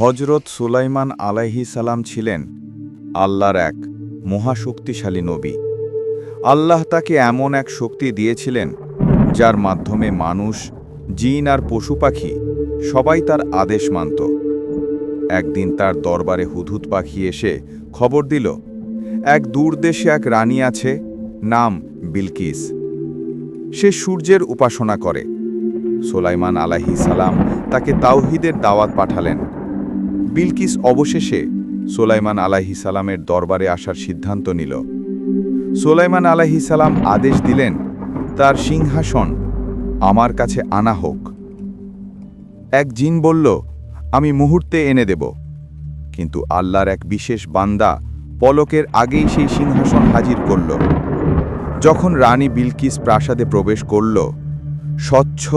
হজরত সুলাইমান আলাইহি সালাম ছিলেন আল্লাহর এক মহাশক্তিশালী নবী। আল্লাহ তাকে এমন এক শক্তি দিয়েছিলেন যার মাধ্যমে মানুষ, জিন আর পশু পাখি সবাই তার আদেশ মানত। একদিন তার দরবারে হুদহুদ পাখি এসে খবর দিল, এক দূর দেশে এক রানী আছে, নাম বিলকিস। সে সূর্যের উপাসনা করে। সোলাইমান আলাহি সালাম তাকে তাওহিদের দাওয়াত পাঠালেন। বিলকিস অবশেষে সোলাইমান আলাহি সালামের দরবারে আসার সিদ্ধান্ত নিল। সোলাইমান আলাহি সালাম আদেশ দিলেন, তার সিংহাসন আমার কাছে আনা হোক। এক জিন বলল, আমি মুহূর্তে এনে দেব। কিন্তু আল্লাহর এক বিশেষ বান্দা পলকের আগেই সেই সিংহাসন হাজির করল। যখন রানী বিলকিস প্রাসাদে প্রবেশ করল, স্বচ্ছ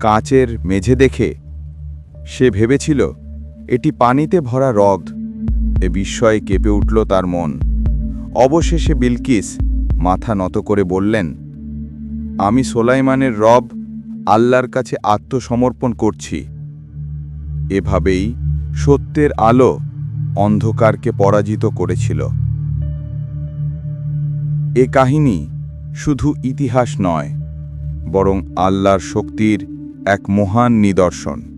কাঁচের মেঝে দেখে সে ভেবেছিল এটি পানিতে ভরা হ্রদ। এ বিস্ময়ে কেঁপে উঠল তার মন। অবশেষে বিলকিস মাথা নত করে বললেন, আমি সোলাইমানের রব, আল্লাহর কাছে আত্মসমর্পণ করছি। এভাবেই সত্যের আলো অন্ধকারকে পরাজিত করেছিল। এ কাহিনী শুধু ইতিহাস নয়, বরং আল্লাহর শক্তির এক মহান নিদর্শন।